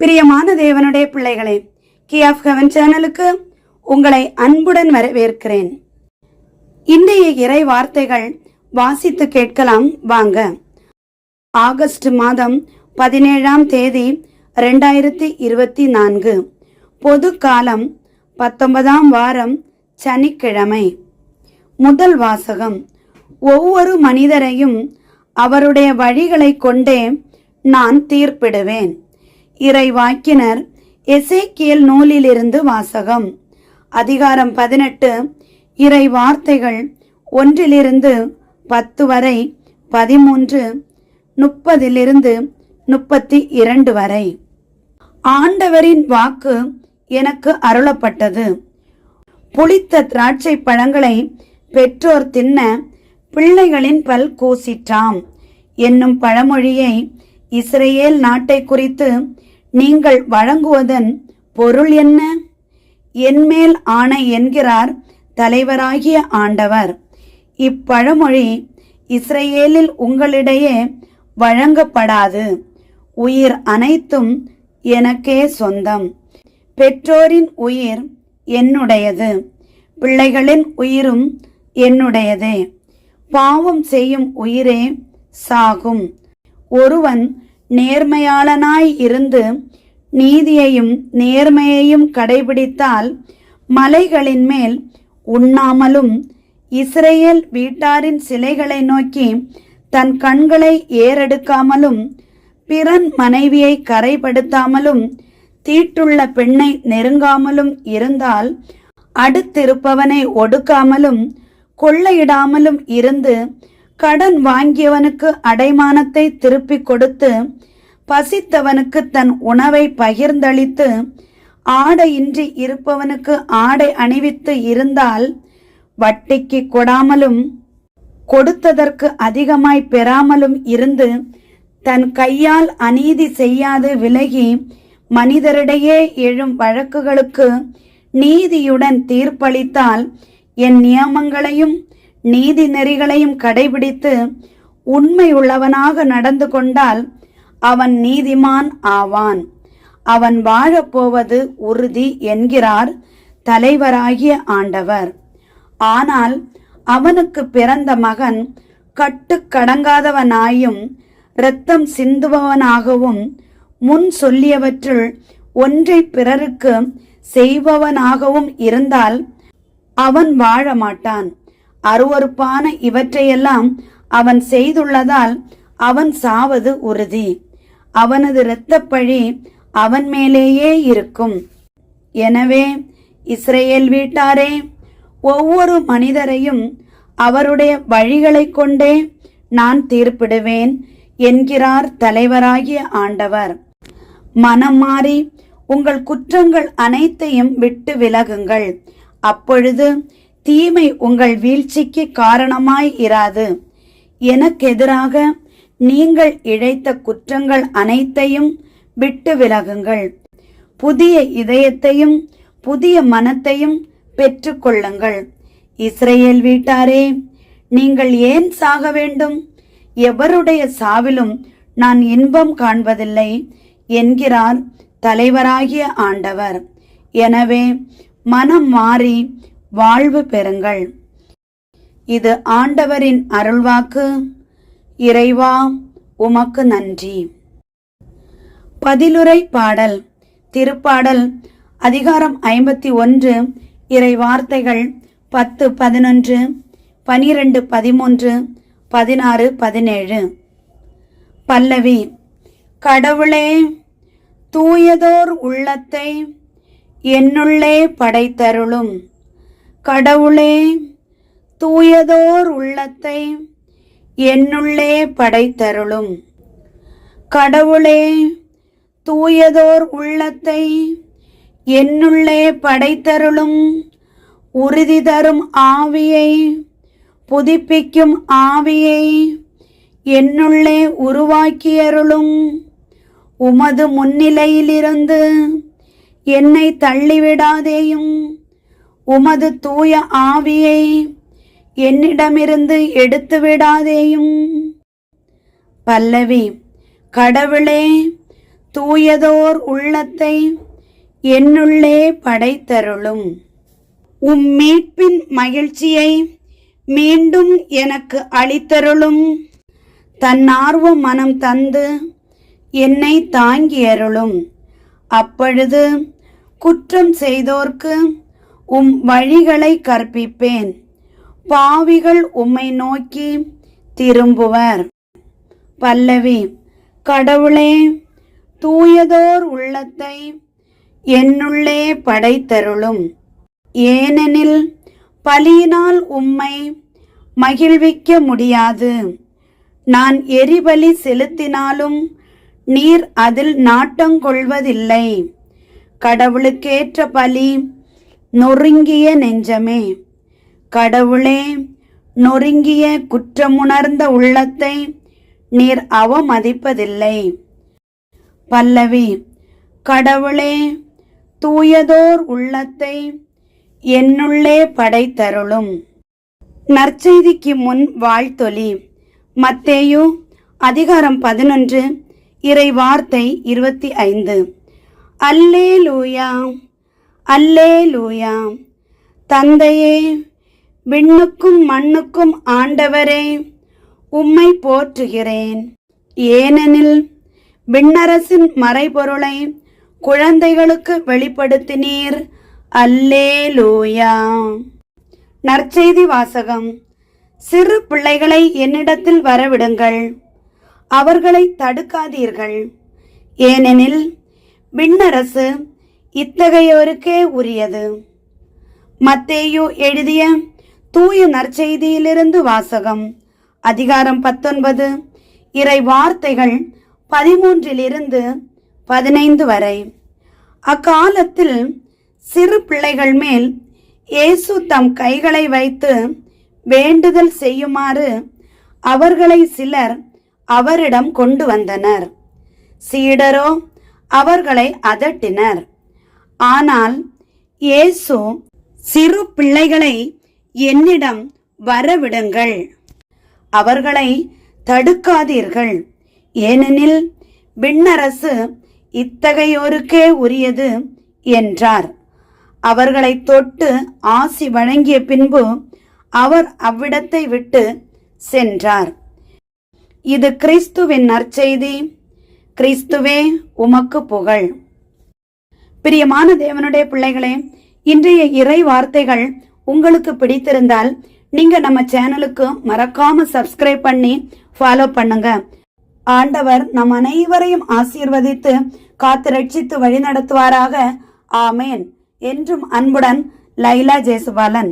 பிரியமான தேவனுடைய பிள்ளைகளே கி ஆஃப் ஹெவன் சேனலுக்கு உங்களை அன்புடன் வரவேற்கிறேன். இன்றைய இறை வார்த்தைகள் வாசித்து கேட்கலாம் வாங்க. ஆகஸ்ட் மாதம் பதினேழாம் தேதி ரெண்டாயிரத்தி இருபத்தி நான்கு பொது காலம் பத்தொன்பதாம் வாரம் சனிக்கிழமை. முதல் வாசகம் ஒவ்வொரு மனிதரையும் அவருடைய வழிகளை கொண்டே நான் தீர்ப்பிடுவேன். இறை வாக்கினர் எசேக்கியல் நூலிலிருந்து வாசகம். அதிகாரம் பதினெட்டு. இறை வார்த்தைகள் ஒன்றிலிருந்து பத்து வரை பதிமூன்று முப்பதிலிருந்து முப்பத்தி இரண்டு வரை. ஆண்டவரின் வாக்கு எனக்கு அருளப்பட்டது. புளித்த திராட்சை பழங்களை பெற்றோர் தின்ன பிள்ளைகளின் பல் கூசிற்றாம். என்னும் பழமொழியை இஸ்ரேல் நாட்டை குறித்து நீங்கள் வழங்குவதன் பொருள் என்ன? என்மேல் ஆணை என்கிறார் தலைவராகிய ஆண்டவர். இப்பழமொழி இஸ்ரேலில் உங்களிடையே வழங்கப்படாது. உயிர் அனைத்தும் எனக்கே சொந்தம். பெற்றோரின் உயிர் என்னுடையது. பிள்ளைகளின் உயிரும் என்னுடையதே. பாவம் செய்யும் உயிரே சாகும். ஒருவன் நேர்மையாளனாய் இருந்து நீதியையும் நேர்மையையும் கடைபிடித்தால் மலைகளின் மேல் உண்ணாமலும் இஸ்ரேல் வீட்டாரின் சிலைகளை நோக்கி தன் கண்களை ஏறெடுக்காமலும் பிறன் மனைவியை கரைப்படுத்தாமலும் தீட்டுள்ள பெண்ணை நெருங்காமலும் இருந்தால் அடுத்திருப்பவனை ஒடுக்காமலும் கொள்ளையிடாமலும் இருந்து கடன் வாங்கியவனுக்கு அடைமானத்தை திருப்பிக் கொடுத்து பசித்தவனுக்கு தன் உணவை பகிர்ந்தளித்து ஆடையின்றி இருப்பவனுக்கு ஆடை அணிவித்து இருந்தால் வட்டிக்கு கொடாமலும் கொடுத்ததற்கு அதிகமாய் பெறாமலும் இருந்து தன் கையால் அநீதி செய்யாது விலகி மனிதரிடையே எழும் வழக்குகளுக்கு நீதியுடன் தீர்ப்பளித்தால் என் நியமங்களையும் நீதி நெறிகளையும் கடைபிடித்து உண்மையுள்ளவனாக நடந்து கொண்டால் அவன் நீதிமான் ஆவான். அவன் வாழப்போவது உறுதி என்கிறார் தலைவராகிய ஆண்டவர். ஆனால் அவனுக்கு பிறந்த மகன் கட்டுக்கடங்காதவனாயும் இரத்தம் சிந்துபவனாகவும் முன் சொல்லியவற்றுள் ஒன்றை பிறருக்கு செய்பவனாகவும் இருந்தால் அவன் வாழ மாட்டான். அருவறுப்பான இவற்றையெல்லாம் அவன் செய்துள்ளதால் அவன் சாவது உறுதி. அவனது இரத்தப்பழி அவன் மேலேயே இருக்கும். எனவே இஸ்ரேல் வீட்டாரே ஒவ்வொரு மனிதரையும் அவருடைய வழிகளை கொண்டே நான் தீர்ப்பிடுவேன் என்கிறார் தலைவராகிய ஆண்டவர். மனம் மாறி உங்கள் குற்றங்கள் அனைத்தையும் விட்டு விலகுங்கள். அப்பொழுது தீமை உங்கள் வீழ்ச்சிக்கு காரணமாய் இராது. எனக்கெதிராக நீங்கள் இழைத்த குற்றங்கள் அனைத்தையும் விட்டு விலகுங்கள். புதிய இதயத்தையும் புதிய மனத்தையும் பெற்றுக்கொள்ளுங்கள் இஸ்ரேல் வீட்டாரே நீங்கள் ஏன் சாக வேண்டும்? எவருடைய சாவிலும் நான் இன்பம் காண்பதில்லை என்கிறார் தலைவராகிய ஆண்டவர். எனவே மனம் மாறி வாழ்வு பெறுங்கள். இது ஆண்டவரின் அருள்வாக்கு. இறைவா உமக்கு நன்றி. பதிலுரை பாடல் திருப்பாடல் அதிகாரம் ஐம்பத்தி ஒன்று இறை வார்த்தைகள் பத்து பதினொன்று பனிரெண்டு பதிமூன்று பதினாறு பதினேழு. பல்லவி கடவுளே தூயதோர் உள்ளத்தை என்னுள்ளே படைத்தருளும். கடவுளே தூயதோர் உள்ளத்தை என்னுள்ளே படைத்தருளும். கடவுளே தூயதோர் உள்ளத்தை என்னுள்ளே படைத்தருளும். உறுதி தரும் ஆவியை புதுப்பிக்கும் ஆவியை என்னுள்ளே உருவாக்கியருளும். உமது முன்னிலையிலிருந்து என்னை தள்ளிவிடாதேயும். உமது தூய ஆவியை என்னிடமிருந்து எடுத்து விடாதேயும் பல்லவி கடவுளே தூயதோர் உள்ளத்தை என்னுள்ளே படைத்தருளும். உம் மீட்பின் மகிழ்ச்சியை மீண்டும் எனக்கு அளித்தருளும். தன்னார்வ மனம் தந்து என்னை தாங்கியருளும். அப்பொழுது குற்றம் செய்தோர்க்கு உம் வழிகளை கற்பிப்பேன். பாவிகள் உம்மை நோக்கி திரும்புவர். பல்லவி கடவுளே தூயதோர் உள்ளத்தை என்னுள்ளே படைத்தருளும். ஏனெனில் பலியினால் உம்மை மகிழ்விக்க முடியாது. நான் எரிபலி செலுத்தினாலும் நீர் அதில் நாட்டங்கொள்வதில்லை கடவுளுக்கேற்ற பலி நொறுங்கிய நெஞ்சமே கடவுளே நொறுங்கிய குற்றமுணர்ந்த உள்ளத்தை நீர் அவமதிப்பதில்லை. பல்லவி கடவுளே தூயதோர் உள்ளத்தை என்னுள்ளே படைத்தருளும். நற்செய்திக்கு முன் வாழ்த்தொலி மத்தேயு அதிகாரம் பதினொன்று இறை வார்த்தை இருபத்தி ஐந்து. அல்லே லூயா அல்லே லூயா தந்தையே விண்ணுக்கும் மண்ணுக்கும் ஆண்டவரே உம்மை போற்றுகிறேன். ஏனெனில் விண்ணரசின் மறைபொருளை குழந்தைகளுக்கு வெளிப்படுத்தினீர். அல்லே லூயா நற்செய்தி வாசகம். சிறு பிள்ளைகளை என்னிடத்தில் வரவிடுங்கள். அவர்களை தடுக்காதீர்கள். ஏனெனில் விண்ணரசு இத்தகையோருக்கே உரியது. மத்தேயு எழுதிய தூய நற்செய்தியிலிருந்து வாசகம் அதிகாரம் பத்தொன்பது இறை வார்த்தைகள் பதிமூன்றிலிருந்து பதினைந்து வரை. அக்காலத்தில் சிறு பிள்ளைகள் மேல் இயேசு தம் கைகளை வைத்து வேண்டுதல் செய்யுமாறு அவர்களை சிலர் அவரிடம் கொண்டு வந்தனர். சீடரோ அவர்களை அதட்டினர். ஆனால் இயேசு சிறு பிள்ளைகளை என்னிடம் வரவிடுங்கள். அவர்களை தடுக்காதீர்கள். ஏனெனில் விண்ணரசு இத்தகையோருக்கே உரியது என்றார். அவர்களை தொட்டு ஆசி வழங்கிய பின்பு அவர் அவ்விடத்தை விட்டு சென்றார். இது கிறிஸ்துவின் நற்செய்தி. கிறிஸ்துவே உமக்கு புகழ். பிரியமான தேவனுடைய பிள்ளைகளே இன்றைய இறை வார்த்தைகள் உங்களுக்கு பிடித்திருந்தால் நீங்க நம்ம சேனலுக்கு மறக்காம சப்ஸ்கிரைப் பண்ணி ஃபாலோ பண்ணுங்க. ஆண்டவர் நம் அனைவரையும் ஆசீர்வதித்து காத்து ரட்சித்து வழி நடத்துவாராக ஆமேன். என்றும் அன்புடன் லைலா ஜெயசுபாலன்